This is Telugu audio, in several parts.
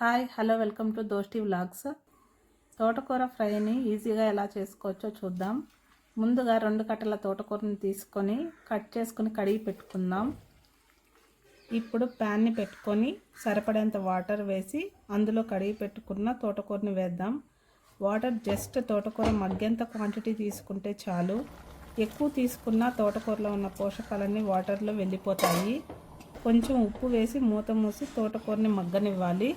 Hi hello welcome to Doshti vlogs. తోటకూర ఫ్రైని ఈజీగా ఎలా చేసుకోవచ్చో చూద్దాం. ముందుగా రెండు కట్టల తోటకూరని తీసుకొని కట్ చేసుకొని కడిగి పెట్టుకుందాం. ఇప్పుడు ప్యాన్ని పెట్టుకొని సరిపడేంత వాటర్ వేసి అందులో కడిగి పెట్టుకున్న తోటకూరని వేద్దాం. వాటర్ జస్ట్ తోటకూర మగ్గెంత క్వాంటిటీ తీసుకుంటే చాలు. ఎక్కువ తీసుకున్న తోటకూరలో ఉన్న పోషకాలన్నీ వాటర్లో వెళ్ళిపోతాయి. కొంచెం ఉప్పు వేసి మూత మూసి తోటకూరని మగ్గనివ్వాలి.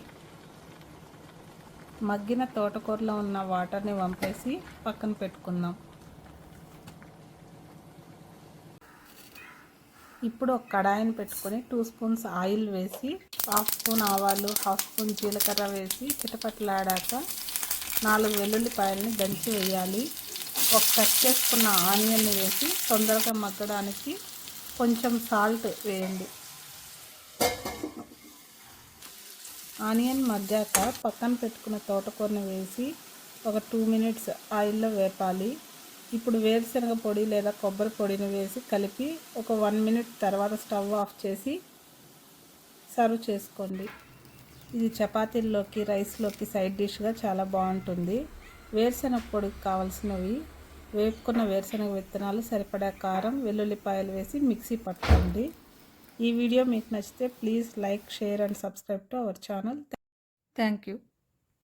మగ్గిన తోటకూరలో ఉన్న వాటర్ని వంపేసి పక్కన పెట్టుకుందాం. ఇప్పుడు ఒక కడాయిని పెట్టుకొని టూ స్పూన్స్ ఆయిల్ వేసి హాఫ్ స్పూన్ ఆవాలు హాఫ్ స్పూన్ జీలకర్ర వేసి చిటపట్లాడాక నాలుగు వెల్లుల్లిపాయలని దంచి వేయాలి. ఒక కట్ చేసుకున్న ఆనియన్ని వేసి తొందరగా మగ్గడానికి కొంచెం సాల్ట్ వేయండి. ఆనియన్ మగ్గాక పక్కన పెట్టుకున్న తోటకూరని వేసి ఒక టూ మినిట్స్ ఆయిల్లో వేపాలి. ఇప్పుడు వేరుశనగ పొడి లేదా కొబ్బరి పొడిని వేసి కలిపి ఒక వన్ మినిట్ తర్వాత స్టవ్ ఆఫ్ చేసి సర్వ్ చేసుకోండి. ఇది చపాతీల్లోకి రైస్లోకి సైడ్ డిష్గా చాలా బాగుంటుంది. వేరుశనగ పొడికి కావాల్సినవి వేపుకున్న వేరుశనగ విత్తనాలు సరిపడా కారం వెల్లుల్లిపాయలు వేసి మిక్సీ పట్టుకోండి. ఈ వీడియో మీకు నచ్చితే please like share and subscribe to our channel. Thank you